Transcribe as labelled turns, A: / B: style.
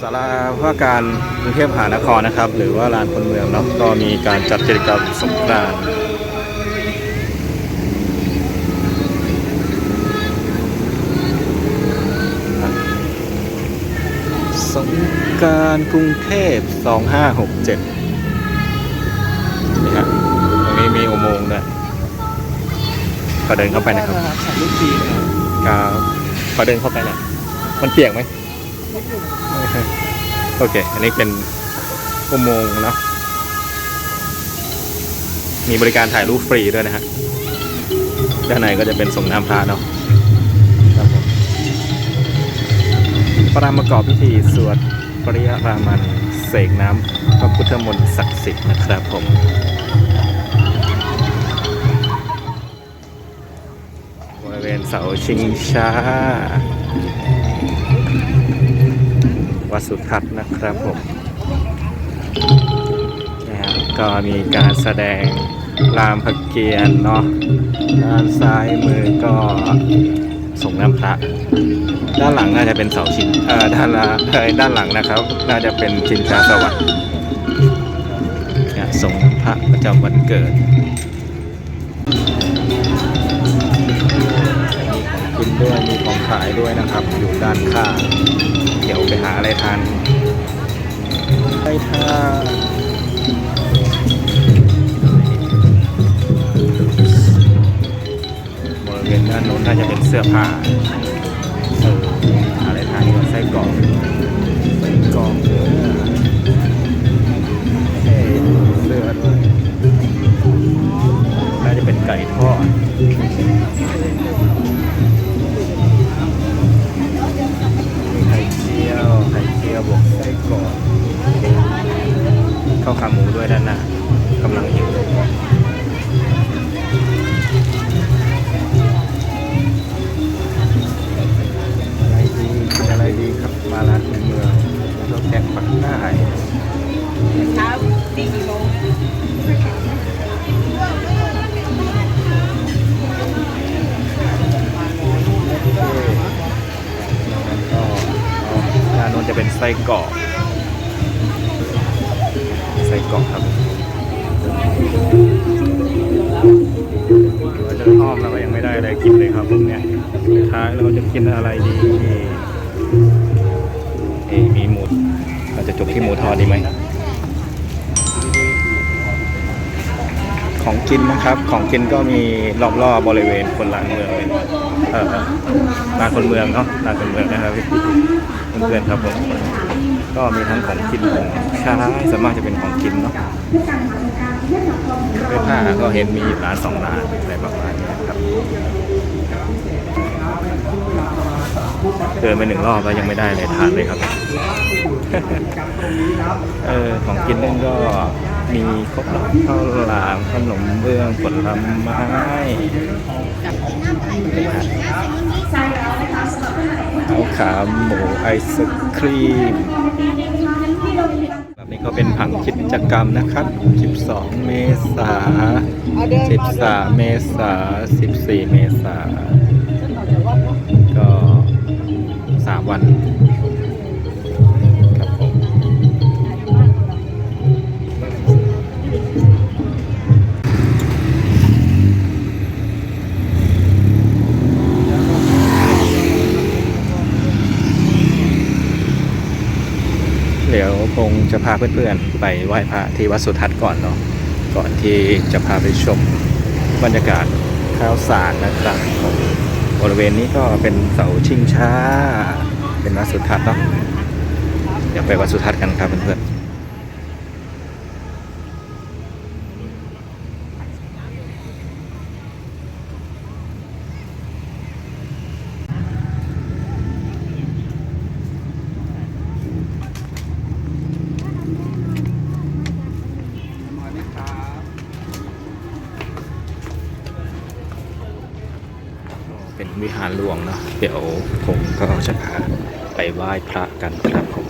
A: สาราว่าการกรุงเทพมหานครนะครับ หรือว่าลานคนเมืองเนาะก็มีการจัดกิจกรรมสงกรานต์สงกรารกรุงเทพ 2567 นี่ฮะตรงนี้มีอุโมงค์ด้วยก็เดินเข้าไปนะครับ
B: ถ่ายรูปฟรีนะ
A: ครับขอเดินเข้าไปหน่อยมันเปียกไหม โอเค อันนี้เป็นอุโมงค์เนาะ มีบริการถ่ายรูปฟรีด้วยนะฮะ ด้านในก็จะเป็นสงน้ำพระเนาะครับผมประมประกอบพิธีสวดปริยรามันเสกน้ำพระพุทธมนต์ศักดิ์สิทธิ์นะครับผมบริเวณเสาชิงช้า วัดสุทัศน์นะครับผมนะฮะก็มีการแสดงรามพเกียรติเนาะด้านซ้ายมือก็ส่งน้ำพระ ด้านหลังน่าจะเป็นเสาชิงเอ่อด้านละเอ่อด้านหลังนะครับ น่าจะเป็นชิงช้าสวรรค์เนี่ยส่งน้ำพระประจำวันเกิดกินด้วยมีของขายด้วยนะครับ อยู่ด้านข้างาอะไรทานไปทานบริเวณด้านโน้นน่าจะเป็นเสื้อผ้าเออหาอะไรทานดีกว่าไส้กรอกไส้กรอก ข้าวขาหมูด้วยด้านหน้ากำลังหิวอะไรดีกินอะไรดีครับมาร้านในเมืองแล้วก็แกงปักใต้
C: เช้าสี่กี่โมง
A: ก็ด้านโน้นจะเป็นไส้กรอก ไส้กรอกครับเราเดินอ้อมเราก็ยังไม่ได้อะไรกินเลยครับผมเนี่ยท้ายเราจะกินอะไรดีเอยมีหมูเราจะจบที่หมูทอดดีไหมของกินนะครับ ของกินก็มีรอบๆบบริเวณคนลานเมืองเลยเออลานคนเมืองเนาะลานคนเมืองนะครับเพื่อนๆครับผม ก็มีทั้งของกินของใช้ส่วนมากจะเป็นของกินเนาะเสื้อผ้าก็เห็นมีร้านสองร้านอะไรประมาณนี้ครับเดินไปหนึ่งรอบแล้วยังไม่ได้เลยทานเลยครับ เออของกินนั่นก็มีครบแล้วข้าวหลามขนมเบื้องผลไม้ ข้าวขาหมูไอศครีมแบบนี้ก็เป็นผังกิจกรรมนะครับ 12 เมษา13 เมษา14 เมษาก็ 3 วัน คงจะพาเพื่อนๆไปไหว้พระที่วัดสุทัศน์ก่อนเนาะก่อนที่จะพาไปชมบรรยากาศข้าวสารนะครับของบริเวณนี้ก็เป็นเสาชิงช้า เป็นวัดสุทัศน์เนาะเดี๋ยวไปวัดสุทัศน์กันครับเพื่อนๆ เป็นวิหารหลวงเนาะเดี๋ยวผมก็จะพาไปไหว้พระกันครับผม